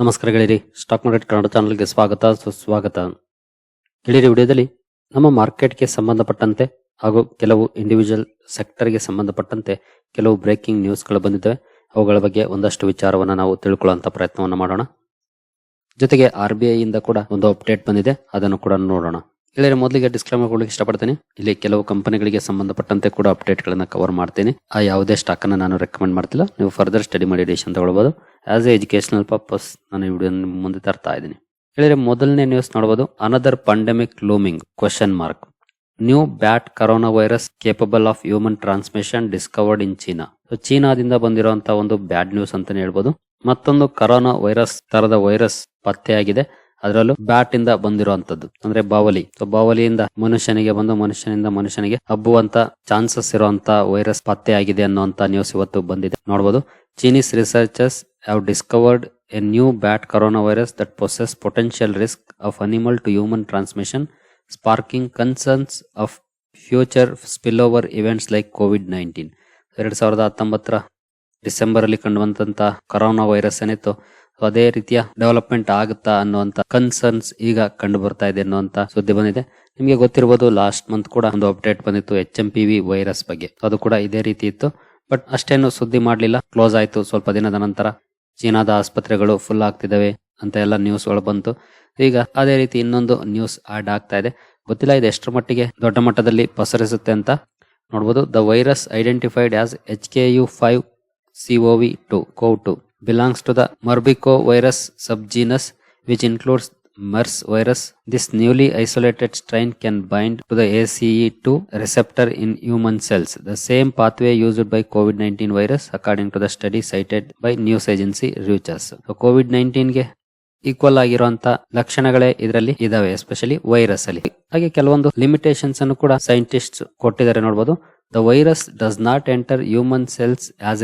ನಮಸ್ಕಾರ ಗೆಳೆಯರಿ. Stock market Kannada ಚಾನಲ್ಗೆ ಸ್ವಾಗತ, ಸುಸ್ವಾಗತ. ಗೆಳೆಯರಿ, ವಿಡಿಯೋದಲ್ಲಿ ನಮ್ಮ ಮಾರ್ಕೆಟ್ಗೆ ಸಂಬಂಧಪಟ್ಟಂತೆ ಹಾಗೂ ಕೆಲವು ಇಂಡಿವಿಜುವಲ್ ಸೆಕ್ಟರ್ಗೆ ಸಂಬಂಧಪಟ್ಟಂತೆ ಕೆಲವು ಬ್ರೇಕಿಂಗ್ ನ್ಯೂಸ್ಗಳು ಬಂದಿದ್ದಾವೆ. ಅವುಗಳ ಬಗ್ಗೆ ಒಂದಷ್ಟು ವಿಚಾರವನ್ನು ನಾವು ತಿಳ್ಕೊಳ್ಳುವಂಥ ಪ್ರಯತ್ನವನ್ನು ಮಾಡೋಣ. ಜೊತೆಗೆ ಆರ್ ಬಿ ಇಂದ ಕೂಡ ಒಂದು ಅಪ್ಡೇಟ್ ಬಂದಿದೆ. ಅದನ್ನು ಕೂಡ ನೋಡೋಣ. ಗೆಳೆಯರೆ ಮೊದಲಿಗೆ ಡಿಸ್ಕ್ಲೇಮರ್ ಕೊಡಲಿಕ್ಕೆ ಇಷ್ಟಪಡ್ತೇನೆ. ಇಲ್ಲಿ ಕೆಲವು ಕಂಪನಿಗಳಿಗೆ ಸಂಬಂಧಪಟ್ಟಂತೆ ಕೂಡ ಅಪ್ಡೇಟ್ ಗಳನ್ನ ಕವರ್ ಮಾಡ್ತೀನಿ. ಆ ಯಾವುದೇ ಸ್ಟಾಕ್ ಅನ್ನು ನಾನು ರೆಕಮೆಂಡ್ ಮಾಡ್ತಿಲ್ಲ. ನೀವು ಫರ್ದರ್ ಸ್ಟಡಿ ಮಾಡಿ ಡಿಸಿಷನ್ ತಗೊಳ್ಬಹುದು ಆಸ್ ಎ ಎಜುಕೇಶನಲ್ ಪರ್ಪಸ್ ನಾನು ಈ ವಿಡಿಯೋ ಮುಂದೆ ತರ್ತಾ ಇದ್ದೀನಿ. ಹೇಳಿದ್ರೆ ಮೊದಲನೇ ನ್ಯೂಸ್ ನೋಡಬಹುದು another pandemic looming question mark new bat corona virus capable of human transmission discovered in China so ಚೀನಾದಿಂದ ಬಂದಿರುವಂತಹ ಒಂದು ಬ್ಯಾಡ್ ನ್ಯೂಸ್ ಅಂತಾನೆ ಹೇಳ್ಬೋದು. ಮತ್ತೊಂದು ಕರೋನಾ ವೈರಸ್ ತರದ ವೈರಸ್ ಪತ್ತೆಯಾಗಿದೆ. ಅದರಲ್ಲೂ ಬ್ಯಾಟ್ ಇಂದ ಬಂದಿರುವಂತದ್ದು. ಅಂದ್ರೆ ಬಾವಲಿ. ಬಾವಲಿಯಿಂದ ಮನುಷ್ಯನಿಗೆ ಬಂದು ಮನುಷ್ಯನಿಂದ ಮನುಷ್ಯನಿಗೆ ಹಬ್ಬುವಂತ ಚಾನ್ಸಸ್ ಇರುವಂತ ವೈರಸ್ ಪತ್ತೆಯಾಗಿದೆ ಅನ್ನುವಂತ ನ್ಯೂಸ್ ಇವತ್ತು ಬಂದಿದೆ. ನೋಡಬಹುದು Chinese researchers have discovered a new bat corona virus that process potential risk of animal to human transmission sparking concerns of future spill over events like COVID nineteen ಎರಡ್ ಸಾವಿರದ ಹತ್ತೊಂಬತ್ತರ December ಅಲ್ಲಿ ಕಂಡುಬಂದಂತ corona virus ಏನಿತ್ತು? ಅದೇ ರೀತಿಯ development ಆಗುತ್ತಾ ಅನ್ನುವಂತ concerns ಈಗ ಕಂಡು ಬರ್ತಾ ಇದೆ ಅನ್ನುವಂತ ಸುದ್ದಿ ಬಂದಿದೆ. ನಿಮಗೆ ಗೊತ್ತಿರಬಹುದು ಲಾಸ್ಟ್ ಮಂತ್ ಕೂಡ ಒಂದು ಅಪ್ಡೇಟ್ ಬಂದಿತ್ತು H M P V virus ಬಗ್ಗೆ. ಅದು ಕೂಡ ಇದೇ ರೀತಿ ಇತ್ತು. ಬಟ್ ಅಷ್ಟೇನು ಸುದ್ದಿ ಮಾಡಲಿಲ್ಲ. ಕ್ಲೋಸ್ ಆಯ್ತು. ಸ್ವಲ್ಪ ದಿನದ ನಂತರ ಚೀನಾದ ಆಸ್ಪತ್ರೆಗಳು ಫುಲ್ ಆಗ್ತಿದ್ದಾವೆ ಅಂತ ಎಲ್ಲ ನ್ಯೂಸ್ಗಳು ಬಂತು. ಈಗ ಅದೇ ರೀತಿ ಇನ್ನೊಂದು ನ್ಯೂಸ್ ಆಡ್ ಆಗ್ತಾ ಇದೆ. ಗೊತ್ತಿಲ್ಲ, ಇದು ಎಷ್ಟರ ಮಟ್ಟಿಗೆ ದೊಡ್ಡ ಮಟ್ಟದಲ್ಲಿ ಪಸರಿಸುತ್ತೆ ಅಂತ ನೋಡ್ಬೋದು. The virus identified as H K U five C two V two co to the the morbicovirus subgenus which includes MERS virus. This newly isolated strain can bind to the ACE2 receptor in human cells, the same pathway used by COVID-19 virus, according to the study cited by news agency Reuters. So, COVID-19 ಗೆ equal ಆಗಿರುವಂತ ಲಕ್ಷಣಗಳೇ ಇದರಲ್ಲಿ ಇದಾವೆ especially virus ಅಲ್ಲಿ ಹಾಗೆ ಕೆಲವೊಂದು limitations ಅನ್ನು ಕೂಡ ಸೈಂಟಿಸ್ಟ್ ಕೊಟ್ಟಿದ್ದಾರೆ ನೋಡಬಹುದು the virus does not enter human cells as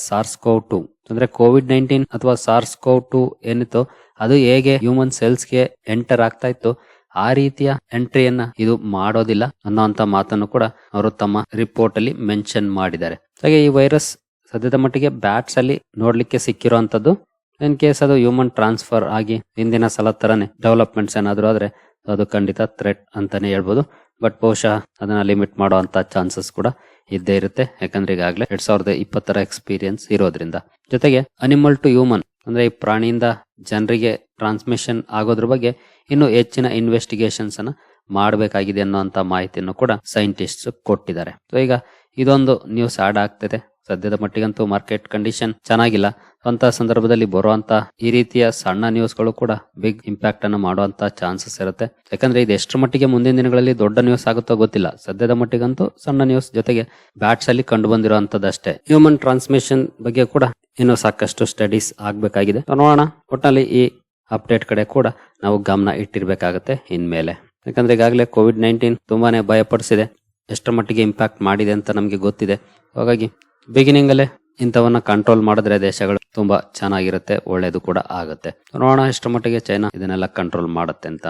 SARS CoV two ಅಂದ್ರೆ ಕೋವಿಡ್ ನೈನ್ಟೀನ್ ಅಥವಾ ಸಾರ್ಸ್ ಕೋವ್ ಟು ಏನಿತ್ತು ಅದು ಹೇಗೆ ಹ್ಯೂಮನ್ ಸೆಲ್ಸ್ಗೆ ಎಂಟರ್ ಆಗ್ತಾ ಇತ್ತು ಆ ರೀತಿಯ ಎಂಟ್ರಿಯನ್ನ ಇದು ಮಾಡೋದಿಲ್ಲ ಅನ್ನೋಂತ ಮಾತನ್ನು ಕೂಡ ಅವರು ತಮ್ಮ ರಿಪೋರ್ಟ್ ಅಲ್ಲಿ ಮೆನ್ಷನ್ ಮಾಡಿದ್ದಾರೆ. ಹಾಗೆ ಈ ವೈರಸ್ ಸದ್ಯದ ಮಟ್ಟಿಗೆ ಬ್ಯಾಟ್ಸ್ ಅಲ್ಲಿ ನೋಡ್ಲಿಕ್ಕೆ ಸಿಕ್ಕಿರುವಂತದ್ದು ಇನ್ ಕೇಸ್ ಅದು ಹ್ಯೂಮನ್ ಟ್ರಾನ್ಸ್ಫರ್ ಆಗಿ ಹಿಂದಿನ ಸಲ ತರನೇ ಡೆವಲಪ್ಮೆಂಟ್ಸ್ ಏನಾದ್ರು ಆದ್ರೆ ಅದು ಖಂಡಿತ ಥ್ರೆಟ್ ಅಂತಾನೆ ಹೇಳ್ಬೋದು. ಬಟ್ ಬಹುಶಃ ಅದನ್ನ ಲಿಮಿಟ್ ಮಾಡುವಂತ ಚಾನ್ಸಸ್ ಕೂಡ ಇದ್ದೇ ಇರುತ್ತೆ. ಯಾಕಂದ್ರೆ ಈಗಾಗಲೇ ಎರಡ್ ಸಾವಿರದ ಇಪ್ಪತ್ತರ ಎಕ್ಸ್ಪೀರಿಯನ್ಸ್ ಇರೋದ್ರಿಂದ. ಜೊತೆಗೆ ಅನಿಮಲ್ ಟು ಹ್ಯೂಮನ್ ಅಂದ್ರೆ ಈ ಪ್ರಾಣಿಯಿಂದ ಜನರಿಗೆ ಟ್ರಾನ್ಸ್ಮಿಷನ್ ಆಗೋದ್ರ ಬಗ್ಗೆ ಇನ್ನು ಹೆಚ್ಚಿನ ಇನ್ವೆಸ್ಟಿಗೇಷನ್ಸ್ ಅನ್ನ ಮಾಡಬೇಕಾಗಿದೆ ಅನ್ನುವಂತ ಮಾಹಿತಿಯನ್ನು ಕೂಡ ಸೈಂಟಿಸ್ಟ್ ಕೊಟ್ಟಿದ್ದಾರೆ. ಸೊ ಈಗ ಇದೊಂದು ನ್ಯೂಸ್ ಆಡ್ ಆಗ್ತದೆ. ಸದ್ಯದ ಮಟ್ಟಿಗಂತೂ ಮಾರ್ಕೆಟ್ ಕಂಡೀಷನ್ ಚೆನ್ನಾಗಿಲ್ಲ. ಅಂತ ಸಂದರ್ಭದಲ್ಲಿ ಬರುವಂತ ಈ ರೀತಿಯ ಸಣ್ಣ ನ್ಯೂಸ್ಗಳು ಕೂಡ ಬಿಗ್ ಇಂಪ್ಯಾಕ್ಟ್ ಅನ್ನು ಮಾಡುವಂತ ಚಾನ್ಸಸ್ ಇರುತ್ತೆ. ಯಾಕಂದ್ರೆ ಇದು ಎಷ್ಟರ ಮಟ್ಟಿಗೆ ಮುಂದಿನ ದಿನಗಳಲ್ಲಿ ದೊಡ್ಡ ನ್ಯೂಸ್ ಆಗುತ್ತೋ ಗೊತ್ತಿಲ್ಲ. ಸದ್ಯದ ಮಟ್ಟಿಗಂತೂ ಸಣ್ಣ ನ್ಯೂಸ್ ಜೊತೆಗೆ ಬ್ಯಾಟ್ಸ್ ಅಲ್ಲಿ ಕಂಡು ಬಂದಿರುವಂತದ್ದಷ್ಟೇ ಹ್ಯೂಮನ್ ಟ್ರಾನ್ಸ್ಮಿಷನ್ ಬಗ್ಗೆ ಕೂಡ ಇನ್ನು ಸಾಕಷ್ಟು ಸ್ಟಡೀಸ್ ಆಗಬೇಕಾಗಿದೆ. ನೋಡೋಣ. ಒಟ್ಟಿನಲ್ಲಿ ಈ ಅಪ್ಡೇಟ್ ಕಡೆ ಕೂಡ ನಾವು ಗಮನ ಇಟ್ಟಿರಬೇಕಾಗುತ್ತೆ. ಇನ್ಮೇಲೆ. ಯಾಕಂದ್ರೆ ಈಗಾಗಲೇ ಕೋವಿಡ್ ನೈನ್ಟೀನ್ ತುಂಬಾನೇ ಭಯಪಡಿಸಿದೆ. ಎಷ್ಟರ ಮಟ್ಟಿಗೆ ಇಂಪ್ಯಾಕ್ಟ್ ಮಾಡಿದೆ ಅಂತ ನಮಗೆ ಗೊತ್ತಿದೆ. ಹಾಗಾಗಿ ಬಿಗಿನಿಂಗ್ ಅಲ್ಲೇ ಇಂಥವನ್ನ ಕಂಟ್ರೋಲ್ ಮಾಡಿದ್ರೆ ದೇಶಗಳು ತುಂಬಾ ಚೆನ್ನಾಗಿರುತ್ತೆ, ಒಳ್ಳೇದು ಕೂಡ ಆಗುತ್ತೆ. ನೋಡೋಣ ಎಷ್ಟರ ಮಟ್ಟಿಗೆ ಚೈನಾ ಇದನ್ನೆಲ್ಲ ಕಂಟ್ರೋಲ್ ಮಾಡುತ್ತೆ ಅಂತ.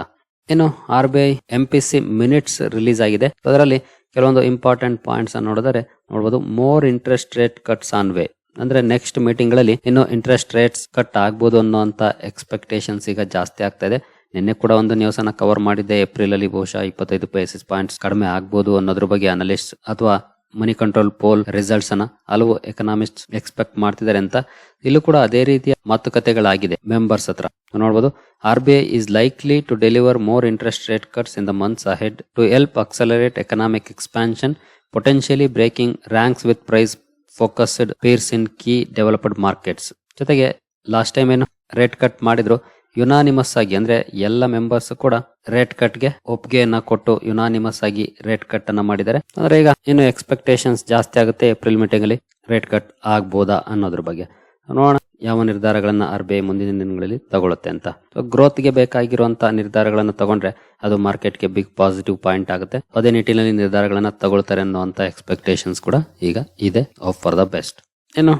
ಇನ್ನು R B I M P C minutes release ಆಗಿದೆ. ಅದರಲ್ಲಿ ಕೆಲವೊಂದು ಇಂಪಾರ್ಟೆಂಟ್ ಪಾಯಿಂಟ್ಸ್ ಅನ್ನು ನೋಡಿದರೆ ನೋಡಬಹುದು more interest rate cuts on way ಅಂದ್ರೆ ನೆಕ್ಸ್ಟ್ ಮೀಟಿಂಗ್ಗಳಲ್ಲಿ ಇನ್ನು ಇಂಟ್ರೆಸ್ಟ್ ರೇಟ್ಸ್ ಕಟ್ ಆಗ್ಬೋದು ಅನ್ನೋಂತ ಎಕ್ಸ್ಪೆಕ್ಟೇಷನ್ಸ್ ಈಗ ಜಾಸ್ತಿ ಆಗ್ತಾ ಇದೆ. ನಿನ್ನೆ ಕೂಡ ಒಂದು ನ್ಯೂಸ್ ಅನ್ನ ಕವರ್ ಮಾಡಿದ್ದೆ. ಏಪ್ರಿಲ್ ಅಲ್ಲಿ ಬಹುಶಃ ಇಪ್ಪತ್ತೈದು ಬೇಸಿಸ್ ಪಾಯಿಂಟ್ಸ್ ಕಡಿಮೆ ಆಗ್ಬೋದು ಅನ್ನೋದ್ರ ಬಗ್ಗೆ ಅನಲಿಸ್ಟ್ ಅಥವಾ ಮನಿ ಕಂಟ್ರೋಲ್ ಪೋಲ್ ರಿಸಲ್ಟ್ಸ್ ಅನ್ನ ಹಲವು ಎಕನಾಮಿಸ್ಟ್ ಎಕ್ಸ್ಪೆಕ್ಟ್ ಮಾಡ್ತಿದ್ದಾರೆ ಅಂತ. ಇಲ್ಲೂ ಕೂಡ ಅದೇ ರೀತಿಯ ಮಾತುಕತೆಗಳಾಗಿದೆ ಮೆಂಬರ್ಸ್ ಹತ್ರ. ನೋಡಬಹುದು R B I is likely to deliver more interest rate cuts in the months ahead to help accelerate economic expansion potentially breaking ranks with price focused peers in key developed markets ಜೊತೆಗೆ last time ಏನು rate cut ಮಾಡಿದ್ರು unanimous ಆಗಿ, ಅಂದ್ರೆ ಎಲ್ಲ members ಕೂಡ rate ಕಟ್ಗೆ ಒಪ್ಪಿಗೆಯನ್ನ ಕೊಟ್ಟು unanimous ಆಗಿ ರೇಟ್ ಕಟ್ ಅನ್ನ ಮಾಡಿದ್ದಾರೆ. ಅಂದ್ರೆ ಈಗ ಇನ್ನು ಎಕ್ಸ್ಪೆಕ್ಟೇಷನ್ಸ್ ಜಾಸ್ತಿ ಆಗುತ್ತೆ ಏಪ್ರಿಲ್ ಮೀಟಿಂಗ್ ಅಲ್ಲಿ ರೇಟ್ ಕಟ್ ಆಗ್ಬೋದಾ ಅನ್ನೋದ್ರ ಬಗ್ಗೆ. ನೋಡೋಣ ಯಾವ ನಿರ್ಧಾರಗಳನ್ನ ಆರ್ ಬಿ ಐ ಮುಂದಿನ ದಿನಗಳಲ್ಲಿ ತಗೊಳುತ್ತೆ ಅಂತ. ಗ್ರೋತ್ಗೆ ಬೇಕಾಗಿರುವಂತಹ ನಿರ್ಧಾರಗಳನ್ನ ತಗೊಂಡ್ರೆ ಅದು ಮಾರ್ಕೆಟ್ಗೆ ಬಿಗ್ ಪಾಸಿಟಿವ್ ಪಾಯಿಂಟ್ ಆಗುತ್ತೆ. ಅದೇ ನಿಟ್ಟಿನಲ್ಲಿ ನಿರ್ಧಾರಗಳನ್ನ ತಗೊಳ್ತಾರೆ ಅನ್ನುವಂತ ಎಕ್ಸ್ಪೆಕ್ಟೇಷನ್ಸ್ ಕೂಡ ಈಗ ಇದೆ. ಆಫ್ ಫಾರ್ ದ ಬೆಸ್ಟ್ ಇನ್ನು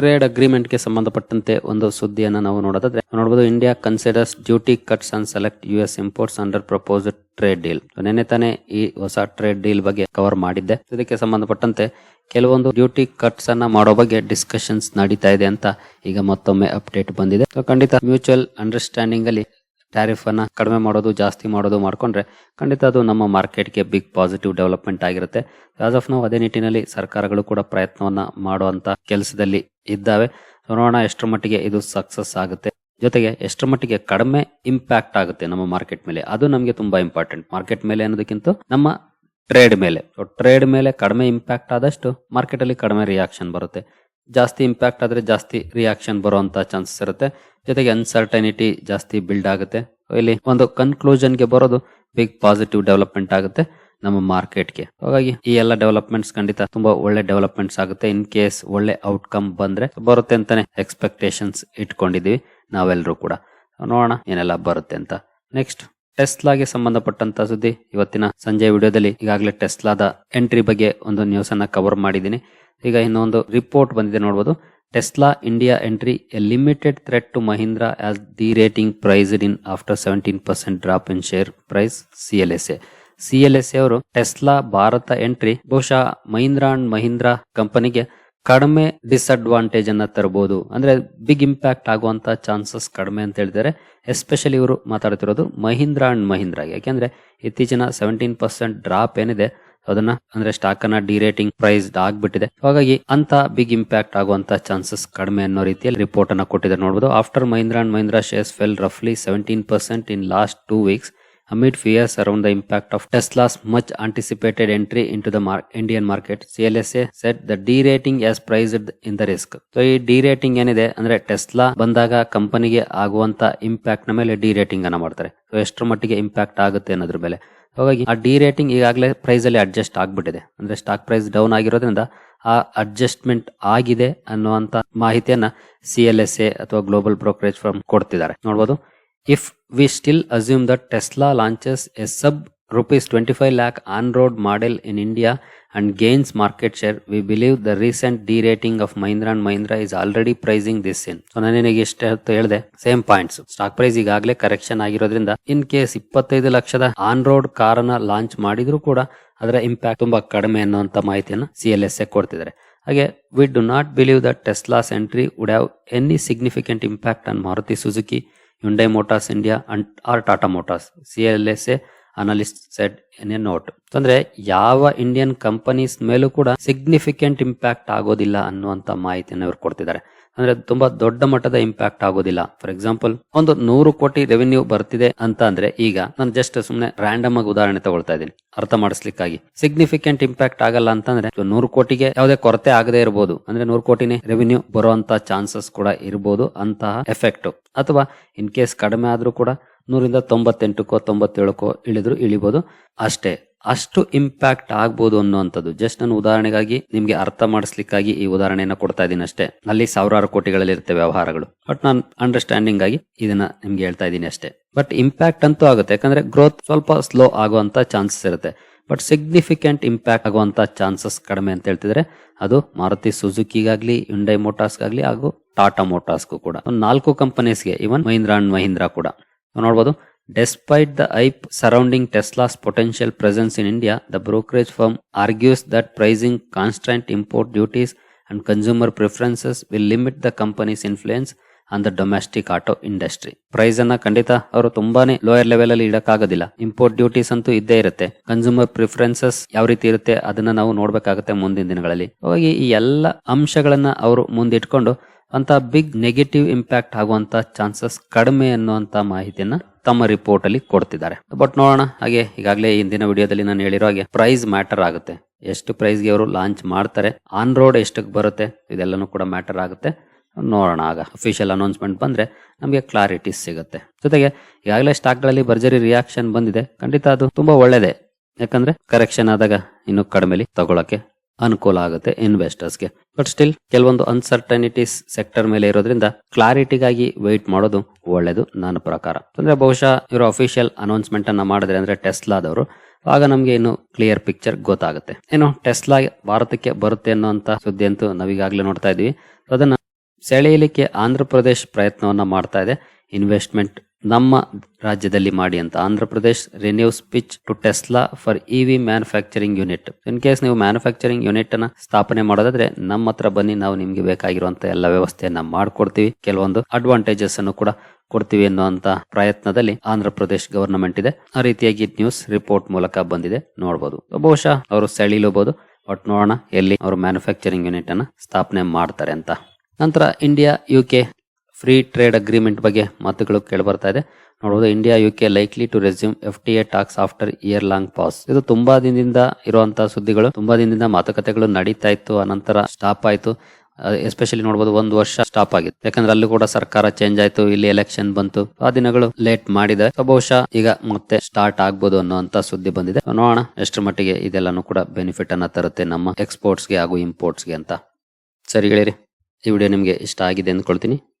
ಟ್ರೇಡ್ ಅಗ್ರಿಮೆಂಟ್ಗೆ ಸಂಬಂಧಪಟ್ಟಂತೆ ಒಂದು ಸುದ್ದಿಯನ್ನ ನಾವು ನೋಡೋದಾದ್ರೆ ನೋಡಬಹುದು India considers duty cuts and select U S imports under propose trade deal ನೆನೆ ತಾನೇ ಈ ಹೊಸ ಟ್ರೇಡ್ ಡೀಲ್ ಬಗ್ಗೆ ಕವರ್ ಮಾಡಿದ್ದೆ. ಇದಕ್ಕೆ ಸಂಬಂಧಪಟ್ಟಂತೆ ಕೆಲವೊಂದು ಡ್ಯೂಟಿ ಕಟ್ಸ್ ಅನ್ನ ಮಾಡೋ ಬಗ್ಗೆ ಡಿಸ್ಕಷನ್ಸ್ ನಡೀತಾ ಇದೆ ಅಂತ ಈಗ ಮತ್ತೊಮ್ಮೆ ಅಪ್ಡೇಟ್ ಬಂದಿದೆ. ಖಂಡಿತ ಮ್ಯೂಚುವಲ್ ಅಂಡರ್ಸ್ಟ್ಯಾಂಡಿಂಗ್ ಅಲ್ಲಿ ಟ್ಯಾರಿಫ್ ಅನ್ನ ಕಡಿಮೆ ಮಾಡೋದು, ಜಾಸ್ತಿ ಮಾಡೋದು ಮಾಡ್ಕೊಂಡ್ರೆ ಖಂಡಿತ ಅದು ನಮ್ಮ ಮಾರ್ಕೆಟ್ಗೆ ಬಿಗ್ ಪಾಸಿಟಿವ್ ಡೆವಲಪ್ಮೆಂಟ್ ಆಗಿರುತ್ತೆ. ಆಸ್ ಆಫ್ ನಾವು ಅದೇ ನಿಟ್ಟಿನಲ್ಲಿ ಸರ್ಕಾರಗಳು ಕೂಡ ಪ್ರಯತ್ನವನ್ನ ಮಾಡುವಂತ ಕೆಲಸದಲ್ಲಿ ಇದ್ದಾವೆ. ನೋಡೋಣ ಎಷ್ಟರ ಮಟ್ಟಿಗೆ ಇದು ಸಕ್ಸಸ್ ಆಗುತ್ತೆ. ಜೊತೆಗೆ ಎಷ್ಟರ ಮಟ್ಟಿಗೆ ಕಡಿಮೆ ಇಂಪ್ಯಾಕ್ಟ್ ಆಗುತ್ತೆ ನಮ್ಮ ಮಾರ್ಕೆಟ್ ಮೇಲೆ. ಅದು ನಮಗೆ ತುಂಬಾ ಇಂಪಾರ್ಟೆಂಟ್ ಮಾರ್ಕೆಟ್ ಮೇಲೆ ಅನ್ನೋದಕ್ಕಿಂತ ನಮ್ಮ ಟ್ರೇಡ್ ಮೇಲೆ. ಟ್ರೇಡ್ ಮೇಲೆ ಕಡಿಮೆ ಇಂಪ್ಯಾಕ್ಟ್ ಆದಷ್ಟು ಮಾರ್ಕೆಟ್ ಅಲ್ಲಿ ಕಡಿಮೆ ರಿಯಾಕ್ಷನ್ ಬರುತ್ತೆ. ಜಾಸ್ತಿ ಇಂಪ್ಯಾಕ್ಟ್ ಆದರೆ ಜಾಸ್ತಿ ರಿಯಾಕ್ಷನ್ ಬರುವಂತ ಚಾನ್ಸಸ್ ಇರುತ್ತೆ. ಜೊತೆಗೆ ಅನ್ಸರ್ಟನಿಟಿ ಜಾಸ್ತಿ ಬಿಲ್ಡ್ ಆಗುತ್ತೆ. ಇಲ್ಲಿ ಒಂದು ಕನ್ಕ್ಲೂಷನ್ಗೆ ಬರೋದು ಬಿಗ್ ಪಾಸಿಟಿವ್ ಡೆವಲಪ್ಮೆಂಟ್ ಆಗುತ್ತೆ ನಮ್ಮ ಮಾರ್ಕೆಟ್ಗೆ ಹಾಗಾಗಿ ಈ ಎಲ್ಲ ಡೆವಲಪ್ಮೆಂಟ್ಸ್ ಖಂಡಿತ ತುಂಬಾ ಒಳ್ಳೆ ಡೆವಲಪ್ಮೆಂಟ್ಸ್ ಆಗುತ್ತೆ. ಇನ್ ಕೇಸ್ ಒಳ್ಳೆ ಔಟ್ಕಮ್ ಬಂದ್ರೆ ಬರುತ್ತೆ ಅಂತಾನೆ ಎಕ್ಸ್ಪೆಕ್ಟೇಷನ್ಸ್ ಇಟ್ಕೊಂಡಿದೀವಿ ನಾವೆಲ್ಲರೂ ಕೂಡ. ನೋಡೋಣ ಏನೆಲ್ಲ ಬರುತ್ತೆ ಅಂತ. ನೆಕ್ಸ್ಟ್ ಟೆಸ್ಲಾಗೆ ಸಂಬಂಧಪಟ್ಟಂತ ಸುದ್ದಿ. ಇವತ್ತಿನ ಸಂಜೆ ವಿಡಿಯೋದಲ್ಲಿ ಈಗಾಗಲೇ ಟೆಸ್ಲಾದ ಎಂಟ್ರಿ ಬಗ್ಗೆ ಒಂದು ನ್ಯೂಸ್ ಅನ್ನ ಕವರ್ ಮಾಡಿದ್ದೀನಿ. ಈಗ ಇನ್ನೊಂದು ರಿಪೋರ್ಟ್ ಬಂದಿದೆ ನೋಡಬಹುದು Tesla India entry a limited threat to Mahindra as the rating price in after seventeen percent drop in share price C L S A C L S A ಅವರು Tesla ಭಾರತ entry ಬಹುಶಃ Mahindra and Mahindra ಕಂಪನಿಗೆ ಕಡಿಮೆ disadvantage ಅನ್ನ ತರಬಹುದು ಅಂದ್ರೆ big impact ಆಗುವಂತ chances ಕಡಿಮೆ ಅಂತ ಹೇಳಿದರೆ ಎಸ್ಪೆಷಲಿ ಇವರು ಮಾತಾಡ್ತಿರೋದು ಮಹೀಂದ್ರ ಅಂಡ್ ಮಹೀಂದ್ರಾಗೆ ಯಾಕೆಂದ್ರೆ ಇತ್ತೀಚಿನ ಸೆವೆಂಟೀನ್ ಪರ್ಸೆಂಟ್ ಡ್ರಾಪ್ ಏನಿದೆ ಅದನ್ನ ಅಂದ್ರೆ ಸ್ಟಾಕ್ ಅನ್ನ ಡಿರೇಟಿಂಗ್ ಪ್ರೈಸ್ ಆಗ್ಬಿಟ್ಟಿದೆ. ಹಾಗಾಗಿ ಅಂತ ಬಿಗ್ ಇಂಪ್ಯಾಕ್ಟ್ ಆಗುವಂತ ಚಾನ್ಸಸ್ ಕಡಿಮೆ ಅನ್ನೋ ರೀತಿಯಲ್ಲಿ ರಿಪೋರ್ಟ್ ಅನ್ನ ಕೊಟ್ಟಿದ್ದಾರೆ ನೋಡಬಹುದು after Mahindra and Mahindra shares fell ರಫ್ಲಿ seventeen percent in last two weeks amid fear surround the impact of Tesla's much anticipated entry much anticipated entry Indian market C L S A said the derating has priced in the risk so ಈ D rating ಏನಿದೆ ಅಂದ್ರೆ Tesla ಬಂದಾಗ ಕಂಪನಿಗೆ ಆಗುವಂತ ಇಂಪ್ಯಾಕ್ಟ್ನ ಮೇಲೆ D rating ಅನ್ನ ಮಾಡ್ತಾರೆ. So ಎಷ್ಟರ ಮಟ್ಟಿಗೆ ಇಂಪ್ಯಾಕ್ಟ್ ಆಗುತ್ತೆ ಅನ್ನೋದ್ರ ಮೇಲೆ. ಹಾಗಾಗಿ ಆ ಡಿ ರೇಟಿಂಗ್ ಈಗಾಗಲೇ ಪ್ರೈಸ್ ಅಲ್ಲಿ ಅಡ್ಜಸ್ಟ್ ಆಗ್ಬಿಟ್ಟಿದೆ. ಅಂದ್ರೆ ಸ್ಟಾಕ್ ಪ್ರೈಸ್ ಡೌನ್ ಆಗಿರೋದ್ರಿಂದ ಆ ಅಡ್ಜಸ್ಟ್ಮೆಂಟ್ ಆಗಿದೆ ಅನ್ನುವಂತ ಮಾಹಿತಿಯನ್ನ ಸಿ ಎಲ್ ಎಸ್ ಎ ಅಥವಾ ಗ್ಲೋಬಲ್ ಬ್ರೋಕರೇಜ್ ಫ್ರಮ್ ಕೊಡ್ತಿದ್ದಾರೆ. ನೋಡಬಹುದು if we still assume that Tesla launches a sub rupees 25 lakh on-road model in India and gains market share, we believe the recent derating of Mahindra and Mahindra is already pricing this in. So ನಾನು ನಿನಗೆ ಇಷ್ಟ ಹೇಳಿದೆ same points stock price ಈಗಾಗಲೇ correction ಆಗಿರೋದ್ರಿಂದ in case ಇಪ್ಪತ್ತೈದು ಲಕ್ಷದ on road ಕಾರನ್ನ launch ಮಾಡಿದ್ರು ಕೂಡ ಅದರ ಇಂಪ್ಯಾಕ್ಟ್ ತುಂಬಾ ಕಡಿಮೆ ಅನ್ನುವಂತ ಮಾಹಿತಿಯನ್ನು ಸಿ ಎಲ್ ಎಸ್ ಎ ಕೊಡ್ತಿದ್ದಾರೆ. ಹಾಗೆ we do not believe that Tesla's entry would have any significant impact on Maruti Suzuki Hyundai Motors India and are Tata Motors C L S CLSA analyst said in a note ಅಂದ್ರೆ ಯಾವ Indian companies ಮೇಲೂ ಕೂಡ significant impact ಆಗೋದಿಲ್ಲ ಅನ್ನುವಂತ ಮಾಹಿತಿಯನ್ನು ಇವರು ಕೊಡ್ತಿದ್ದಾರೆ. ಅಂದ್ರೆ ತುಂಬಾ ದೊಡ್ಡ ಮಟ್ಟದ ಇಂಪ್ಯಾಕ್ಟ್ ಆಗೋದಿಲ್ಲ. ಫಾರ್ ಎಕ್ಸಾಂಪಲ್ ಒಂದು ನೂರು ಕೋಟಿ ರೆವಿನ್ಯೂ ಬರ್ತಿದೆ ಅಂತ ಅಂದ್ರೆ ಈಗ ನಾನು ಜಸ್ಟ್ ಸುಮ್ನೆ ರ್ಯಾಂಡಮ್ ಆಗಿ ಉದಾಹರಣೆ ತಗೊಳ್ತಾ ಇದ್ದೀನಿ. ಅರ್ಥ ಮಾಡಿಸ್ಲಿಕ್ಕಾಗಿ. ಸಿಗ್ನಿಫಿಕೆಂಟ್ ಇಂಪ್ಯಾಕ್ಟ್ ಆಗಲ್ಲ ಅಂತಂದ್ರೆ ನೂರು ಕೋಟಿಗೆ ಯಾವುದೇ ಕೊರತೆ ಆಗದೆ ಇರಬಹುದು ಅಂದ್ರೆ ನೂರು ಕೋಟಿನೇ ರೆವಿನ್ಯೂ ಬರುವಂತ ಚಾನ್ಸಸ್ ಕೂಡ ಇರಬಹುದು ಅಂತಹ ಎಫೆಕ್ಟ್ ಅಥವಾ ಇನ್ ಕೇಸ್ ಕಡಿಮೆ ಆದ್ರೂ ಕೂಡ ನೂರಿಂದ ತೊಂಬತ್ತೆಂಟಕ್ಕೋ ತೊಂಬತ್ತೇಳಕ್ಕೋ ಇಳಿದ್ರು ಇಳಿಬಹುದು ಅಷ್ಟೇ, ಅಷ್ಟು ಇಂಪ್ಯಾಕ್ಟ್ ಆಗ್ಬೋದು ಅನ್ನುವಂಥದ್ದು. ಜಸ್ಟ್ ನಾನು ಉದಾಹರಣೆಗಾಗಿ ನಿಮ್ಗೆ ಅರ್ಥ ಮಾಡಿಸ್ಲಿಕ್ಕಾಗಿ ಈ ಉದಾಹರಣೆಯನ್ನು ಕೊಡ್ತಾ ಇದ್ದೀನಿ ಅಷ್ಟೇ. ಅಲ್ಲಿ ಸಾವಿರಾರು ಕೋಟಿಗಳಲ್ಲಿ ಇರುತ್ತೆ ವ್ಯವಹಾರಗಳು. ಬಟ್ ನಾನು ಅಂಡರ್ಸ್ಟ್ಯಾಂಡಿಂಗ್ ಆಗಿ ಇದನ್ನ ನಿಮ್ಗೆ ಹೇಳ್ತಾ ಇದ್ದೀನಿ ಅಷ್ಟೇ. ಬಟ್ ಇಂಪ್ಯಾಕ್ಟ್ ಅಂತೂ ಆಗುತ್ತೆ. ಯಾಕಂದ್ರೆ ಗ್ರೋತ್ ಸ್ವಲ್ಪ ಸ್ಲೋ ಆಗುವಂತ ಚಾನ್ಸಸ್ ಇರುತ್ತೆ. ಬಟ್ ಸಿಗ್ನಿಫಿಕೆಂಟ್ ಇಂಪ್ಯಾಕ್ಟ್ ಆಗುವಂತ ಚಾನ್ಸಸ್ ಕಡಿಮೆ ಅಂತ ಹೇಳ್ತಿದ್ರೆ ಅದು ಮಾರುತಿ ಸುಜುಕಿಗಾಗ್ಲಿ ಯುಂಡೈ ಮೋಟಾರ್ಸ್ಗಾಗ್ಲಿ ಹಾಗೂ ಟಾಟಾ ಮೋಟಾರ್ಸ್ಗೂ ಕೂಡ. ನಾಲ್ಕು ಕಂಪನೀಸ್ಗೆ ಇವನ್ ಮಹೀಂದ್ರಾ ಅಂಡ್ ಮಹೀಂದ್ರ ಕೂಡ. ನಾವು ನೋಡ್ಬೋದು. Despite the hype surrounding Tesla's potential presence in India the brokerage firm argues that pricing constant import duties and consumer preferences will limit the company's influence on the domestic auto industry price ಅನ್ನ ಖಂಡಿತ ಅವರು ತುಂಬಾನೇ lower level ಅಲ್ಲಿ ಇಡಕ್ಕಾಗೋದಿಲ್ಲ. Import duties ಅಂತೂ ಇದ್ದೇ ಇರುತ್ತೆ. Consumer preferences ಯಾವ ರೀತಿ ಇರುತ್ತೆ, ಅದನ್ನ ನಾವು ನೋಡಬೇಕಾಗುತ್ತೆ ಮುಂದಿನ ದಿನಗಳಲ್ಲಿ. ಹಾಗಾಗಿ ಈ ಎಲ್ಲ ಅಂಶಗಳನ್ನ ಅವರು ಮುಂದಿಟ್ಕೊಂಡು ಅಂತ ಬಿಗ್ ನೆಗೆಟಿವ್ ಇಂಪ್ಯಾಕ್ಟ್ ಆಗುವಂತ ಚಾನ್ಸಸ್ ಕಡಿಮೆ ಅನ್ನುವಂತ ಮಾಹಿತಿಯನ್ನ ತಮ್ಮ ರಿಪೋರ್ಟ್ ಅಲ್ಲಿ ಕೊಡ್ತಿದ್ದಾರೆ. ಬಟ್ ನೋಡೋಣ, ಹಾಗೆ ಈಗಾಗಲೇ ಇಂದಿನ ವಿಡಿಯೋದಲ್ಲಿ ನಾನು ಹೇಳಿರೋ ಹಾಗೆ ಪ್ರೈಸ್ ಮ್ಯಾಟರ್ ಆಗುತ್ತೆ. ಎಷ್ಟು ಪ್ರೈಸ್ಗೆ ಅವರು ಲಾಂಚ್ ಮಾಡ್ತಾರೆ ಆನ್ ರೋಡ್ ಎಷ್ಟಕ್ಕೆ ಬರುತ್ತೆ, ಇದೆಲ್ಲನೂ ಕೂಡ ಮ್ಯಾಟರ್ ಆಗುತ್ತೆ. ನೋಡೋಣ ಆಗ. ಅಫಿಷಿಯಲ್ ಅನೌನ್ಸ್ಮೆಂಟ್ ಬಂದ್ರೆ ನಮಗೆ ಕ್ಲಾರಿಟಿ ಸಿಗುತ್ತೆ. ಜೊತೆಗೆ ಈಗಾಗಲೇ ಸ್ಟಾಕ್ಗಳಲ್ಲಿ ಭರ್ಜರಿ ರಿಯಾಕ್ಷನ್ ಬಂದಿದೆ. ಖಂಡಿತ ಅದು ತುಂಬಾ ಒಳ್ಳೇದೇ. ಯಾಕಂದ್ರೆ ಕರೆಕ್ಷನ್ ಆದಾಗ ಇನ್ನು ಕಡಿಮೆಲಿ ತಗೊಳಕ್ಕೆ ಅನುಕೂಲ ಆಗುತ್ತೆ ಇನ್ವೆಸ್ಟರ್ಸ್ಗೆ ಬಟ್ ಸ್ಟಿಲ್ ಕೆಲವೊಂದು ಅನ್ಸರ್ಟನಿಟೀಸ್ ಸೆಕ್ಟರ್ ಮೇಲೆ ಇರೋದ್ರಿಂದ ಕ್ಲಾರಿಟಿಗಾಗಿ ವೆಯ್ಟ್ ಮಾಡೋದು ಒಳ್ಳೇದು ನನ್ನ ಪ್ರಕಾರ. ಅಂದ್ರೆ ಬಹುಶಃ ಇವರು ಅಫಿಷಿಯಲ್ ಅನೌನ್ಸ್ಮೆಂಟ್ ಅನ್ನ ಮಾಡಿದ್ರೆ ಅಂದ್ರೆ ಟೆಸ್ಲಾದವರು. ಆಗ ನಮ್ಗೆ ಇನ್ನು ಕ್ಲಿಯರ್ ಪಿಕ್ಚರ್ ಗೊತ್ತಾಗುತ್ತೆ. ಏನು ಟೆಸ್ಲಾ ಭಾರತಕ್ಕೆ ಬರುತ್ತೆ ಅನ್ನೋಂತ ಸುದ್ದಿ ಅಂತೂ ನಾವೀಗಾಗಲೇ ನೋಡ್ತಾ ಇದೀವಿ. ಅದನ್ನ ಸೆಳೆಯಲಿಕ್ಕೆ ಆಂಧ್ರ ಪ್ರದೇಶ್ ಪ್ರಯತ್ನವನ್ನ ಮಾಡ್ತಾ ಇದೆ. ಇನ್ವೆಸ್ಟ್ಮೆಂಟ್ ನಮ್ಮ ರಾಜ್ಯದಲ್ಲಿ ಮಾಡಿ ಅಂತ. Andhra Pradesh renews pitch to Tesla for EV manufacturing unit in case ನೀವು ಮ್ಯಾನುಫ್ಯಾಕ್ಚರಿಂಗ್ ಯೂನಿಟ್ ಅನ್ನ ಸ್ಥಾಪನೆ ಮಾಡೋದಾದ್ರೆ ನಮ್ಮ ಹತ್ರ ಬನ್ನಿ, ನಾವು ನಿಮ್ಗೆ ಬೇಕಾಗಿರುವಂತ ಎಲ್ಲ ವ್ಯವಸ್ಥೆಯನ್ನ ಮಾಡ್ಕೊಡ್ತೀವಿ. ಕೆಲವೊಂದು ಅಡ್ವಾಂಟೇಜಸ್ ಅನ್ನು ಕೂಡ ಕೊಡ್ತೀವಿ ಅನ್ನುವಂತ ಪ್ರಯತ್ನದಲ್ಲಿ ಆಂಧ್ರ ಪ್ರದೇಶ್ ಗವರ್ನಮೆಂಟ್ ಇದೆ. ಆ ರೀತಿಯಾಗಿ ನ್ಯೂಸ್ ರಿಪೋರ್ಟ್ ಮೂಲಕ ಬಂದಿದೆ. ನೋಡಬಹುದು ಬಹುಶಃ ಅವರು ಸೆಳಿಲೂಬಹುದು ಬಟ್ ನೋಡೋಣ ಎಲ್ಲಿ ಅವರು ಮ್ಯಾನುಫ್ಯಾಕ್ಚರಿಂಗ್ ಯೂನಿಟ್ ಅನ್ನ ಸ್ಥಾಪನೆ ಮಾಡ್ತಾರೆ ಅಂತ. ನಂತರ India U K free trade agreement ಬಗ್ಗೆ ಮಾತುಗಳು ಕೇಳಬರ್ತಾ ಇದೆ. ನೋಡಬಹುದು India U K likely to resume F T A talks after year long pause ಇದು ತುಂಬಾ ದಿನದಿಂದ ಇರುವಂತಹ ಸುದ್ದಿಗಳು, ತುಂಬಾ ದಿನದಿಂದ ಮಾತುಕತೆಗಳು ನಡೀತಾ ಇತ್ತು ಅನಂತರ ಸ್ಟಾಪ್ ಆಯ್ತು. ಎಸ್ಪೆಷಲಿ ನೋಡಬಹುದು ಒಂದು ವರ್ಷ ಸ್ಟಾಪ್ ಆಗಿತ್ತು. ಯಾಕಂದ್ರೆ ಅಲ್ಲೂ ಕೂಡ ಸರ್ಕಾರ ಚೇಂಜ್ ಆಯ್ತು, ಇಲ್ಲಿ ಎಲೆಕ್ಷನ್ ಬಂತು. ಆ ದಿನಗಳು ಲೇಟ್ ಮಾಡಿದೆ. ಬಹುಶಃ ಈಗ ಮತ್ತೆ ಸ್ಟಾರ್ಟ್ ಆಗ್ಬೋದು ಅನ್ನುವಂತ ಸುದ್ದಿ ಬಂದಿದೆ. ನೋಡೋಣ, ಎಷ್ಟರ ಮಟ್ಟಿಗೆ ಇದೆಲ್ಲಾನು ಕೂಡ ಬೆನಿಫಿಟ್ ಅನ್ನ ತರುತ್ತೆ ನಮ್ಮ ಎಕ್ಸ್ಪೋರ್ಟ್ಸ್ಗೆ ಹಾಗೂ ಇಂಪೋರ್ಟ್ಸ್ಗೆ ಅಂತ. ಸರಿ ಗೆಳೆಯರಿ, ಈ ವಿಡಿಯೋ ನಿಮಗೆ ಇಷ್ಟ ಆಗಿದೆ ಅಂದ್ಕೊಳ್ತೀನಿ.